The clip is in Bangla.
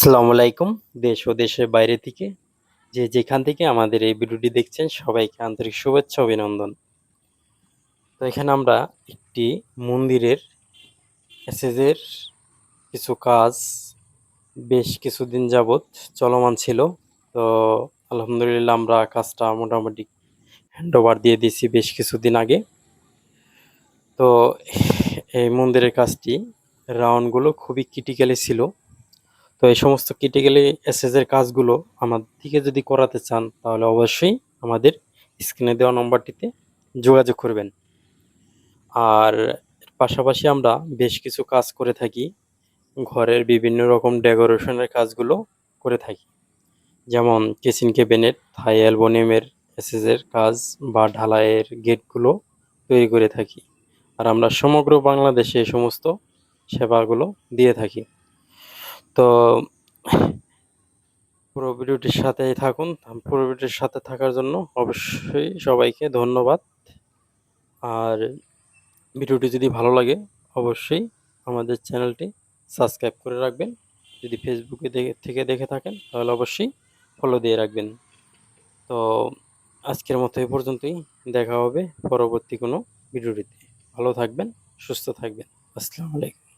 আসসালামু আলাইকুম, দেশ ও দেশের বাইরে থেকে যে যেখান থেকে আমাদের এই ভিডিওটি দেখছেন, সবাইকে আন্তরিক শুভেচ্ছা, অভিনন্দন। তো এখানে আমরা একটি মন্দিরের এসএসের কিছু কাজ, বেশ কিছুদিন যাবৎ চলমান ছিল। তো আলহামদুলিল্লাহ আমরা কাজটা মোটামুটি হ্যান্ড ওভার দিয়ে দিয়েছি বেশ কিছুদিন আগে। তো এই মন্দিরের কাজটি রাউন্ডগুলো খুবই ক্রিটিক্যালি ছিল। তো এই সমস্ত ক্রিটিক্যালি এসএসের কাজগুলো আমার থেকে যদি করাতে চান, তাহলে অবশ্যই আমাদের স্ক্রিনে দেওয়া নম্বরটিতে যোগাযোগ করবেন। আর পাশাপাশি আমরা বেশ কিছু কাজ করে থাকি, ঘরের বিভিন্ন রকম ডেকোরেশনের কাজগুলো করে থাকি। যেমন কিচেন কেবিনেট থাই অ্যালবোনিয়ামের এসএসের কাজ বা ঢালাইয়ের গেটগুলো তৈরি করে থাকি। আর আমরা সমগ্র বাংলাদেশে এই সমস্ত সেবাগুলো দিয়ে থাকি। তো পুরো ভিডিওটির সাথেই থাকুন। পুরো ভিডিওটির সাথে থাকার জন্য অবশ্যই সবাইকে ধন্যবাদ। আর ভিডিওটি যদি ভালো লাগে, অবশ্যই আমাদের চ্যানেলটি সাবস্ক্রাইব করে রাখবেন। যদি ফেসবুকে থেকে দেখে থাকেন, তাহলে অবশ্যই ফলো দিয়ে রাখবেন। তো আজকের মতো এই পর্যন্তই। দেখা হবে পরবর্তী কোনো ভিডিওটিতে। ভালো থাকবেন, সুস্থ থাকবেন। আসসালামু আলাইকুম।